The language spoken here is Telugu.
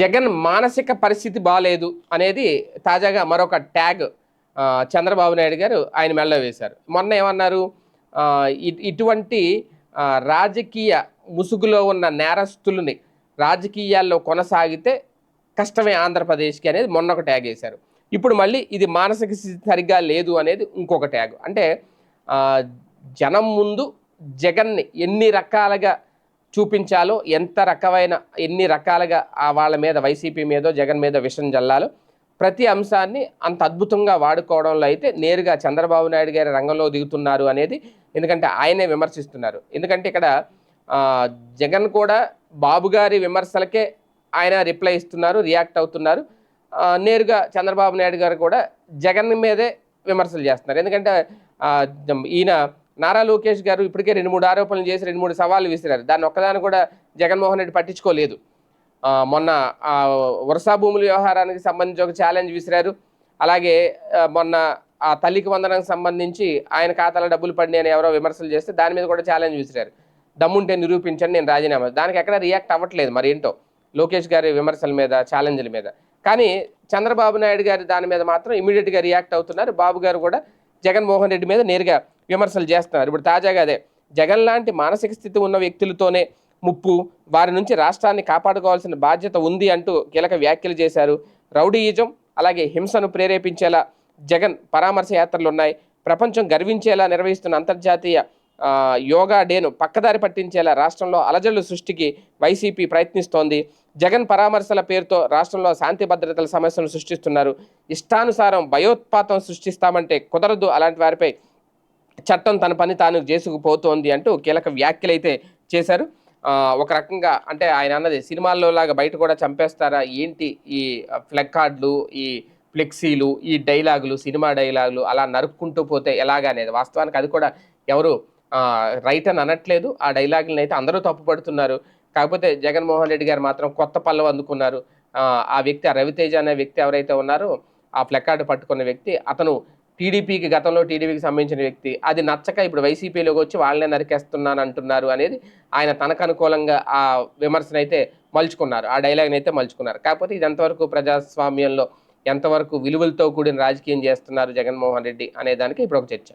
జగన్ మానసిక పరిస్థితి బాగాలేదు అనేది తాజాగా మరొక ట్యాగ్ చంద్రబాబు నాయుడు గారు ఆయన మెళ్ళ వేశారు. మొన్న ఏమన్నారు? ఇటువంటి రాజకీయ ముసుగులో ఉన్న నేరస్తులని రాజకీయాల్లో కొనసాగితే కష్టమే ఆంధ్రప్రదేశ్కి అనేది మొన్న ఒక ట్యాగ్ వేశారు. ఇప్పుడు మళ్ళీ ఇది మానసిక స్థితి సరిగ్గా లేదు అనేది ఇంకొక ట్యాగ్. అంటే జనం ముందు జగన్ని ఎన్ని రకాలుగా చూపించాలో ఎంత రకమైన ఎన్ని రకాలుగా వాళ్ళ మీద వైసీపీ మీదో జగన్ మీద విషం జల్లాలో ప్రతి అంశాన్ని అంత అద్భుతంగా వాడుకోవడంలో అయితే నేరుగా చంద్రబాబు నాయుడు గారి రంగంలో దిగుతున్నారు అనేది ఎందుకంటే ఆయనే విమర్శిస్తున్నారు. ఎందుకంటే ఇక్కడ జగన్ కూడా బాబు గారి విమర్శలకే ఆయన రిప్లై ఇస్తున్నారు రియాక్ట్ అవుతున్నారు. నేరుగా చంద్రబాబు నాయుడు గారు కూడా జగన్ మీదే విమర్శలు చేస్తున్నారు. ఎందుకంటే ఈయన నారా లోకేష్ గారు ఇప్పటికే రెండు మూడు ఆరోపణలు చేసి రెండు మూడు సవాళ్ళు విసిరారు. దాన్ని ఒక్కదాన్ని కూడా జగన్మోహన్ రెడ్డి పట్టించుకోలేదు. మొన్న ఆ, భూముల వ్యవహారానికి సంబంధించి ఒక ఛాలెంజ్ విసిరారు. అలాగే మొన్న ఆ తల్లికి వందనకు సంబంధించి ఆయన ఖాతాలో డబ్బులు పడినాయి అని ఎవరో విమర్శలు చేస్తే దాని మీద కూడా ఛాలెంజ్ విసిరారు. దమ్ముంటే నిరూపించండి నేను రాజీనామా దానికి ఎక్కడ రియాక్ట్ అవ్వట్లేదు మరి ఏంటో లోకేష్ గారి విమర్శల మీద ఛాలెంజ్ల మీద. కానీ చంద్రబాబు నాయుడు గారి దాని మీద మాత్రం ఇమీడియట్గా రియాక్ట్ అవుతున్నారు. బాబు గారు కూడా జగన్మోహన్ రెడ్డి మీద నేరుగా విమర్శలు చేస్తున్నారు. ఇప్పుడు తాజాగా అదే జగన్ లాంటి మానసిక స్థితి ఉన్న వ్యక్తులతోనే ముప్పు వారి నుంచి రాష్ట్రాన్ని కాపాడుకోవాల్సిన బాధ్యత ఉంది అంటూ కీలక వ్యాఖ్యలు చేశారు. రౌడీయిజం అలాగే హింసను ప్రేరేపించేలా జగన్ పరామర్శ యాత్రలు ఉన్నాయి. ప్రపంచం గర్వించేలా నిర్వహిస్తున్న అంతర్జాతీయ యోగా డేను పక్కదారి పట్టించేలా రాష్ట్రంలో అలజడుల సృష్టికి వైసీపీ ప్రయత్నిస్తోంది. జగన్ పరామర్శల పేరుతో రాష్ట్రంలో శాంతి భద్రతల సమస్యను సృష్టిస్తున్నారు. ఇష్టానుసారం భయోత్పాతం సృష్టిస్తామంటే కుదరదు అలాంటి వారిపై చట్టం తన పని తాను చేసుకుపోతోంది అంటూ కీలక వ్యాఖ్యలు అయితే చేశారు ఒక రకంగా అంటే ఆయన అన్నది సినిమాల్లో లాగా బయట కూడా చంపేస్తారా? ఏంటి ఈ ఫ్లెక్ కార్డులు ఈ ఫ్లెక్సీలు ఈ డైలాగులు సినిమా డైలాగులు అలా నరుక్కుంటూ పోతే ఎలాగనేది వాస్తవానికి అది కూడా ఎవరు రైట్ అని అనట్లేదు. ఆ డైలాగులను అయితే అందరూ తప్పుపడుతున్నారు. కాకపోతే జగన్మోహన్ రెడ్డి గారు మాత్రం కొత్త పల్లవ అందుకున్నారు. ఆ, వ్యక్తి ఆ రవితేజ అనే వ్యక్తి ఎవరైతే ఉన్నారో ఆ ఫ్లెక్కార్డు పట్టుకున్న వ్యక్తి అతను టీడీపీకి గతంలో టీడీపీకి సంబంధించిన వ్యక్తి. అది నచ్చక ఇప్పుడు వైసీపీలోకి వచ్చి వాళ్ళనే నరికేస్తున్నాను అంటున్నారు అనేది ఆయన తనకు అనుకూలంగా ఆ విమర్శనైతే అయితే మలుచుకున్నారు. ఆ డైలాగ్ని అయితే మలుచుకున్నారు. కాకపోతే ఇది ఎంతవరకు ప్రజాస్వామ్యంలో ఎంతవరకు విలువలతో కూడిన రాజకీయం చేస్తున్నారు జగన్మోహన్ రెడ్డి అనే దానికి ఇప్పుడు ఒక చర్చ.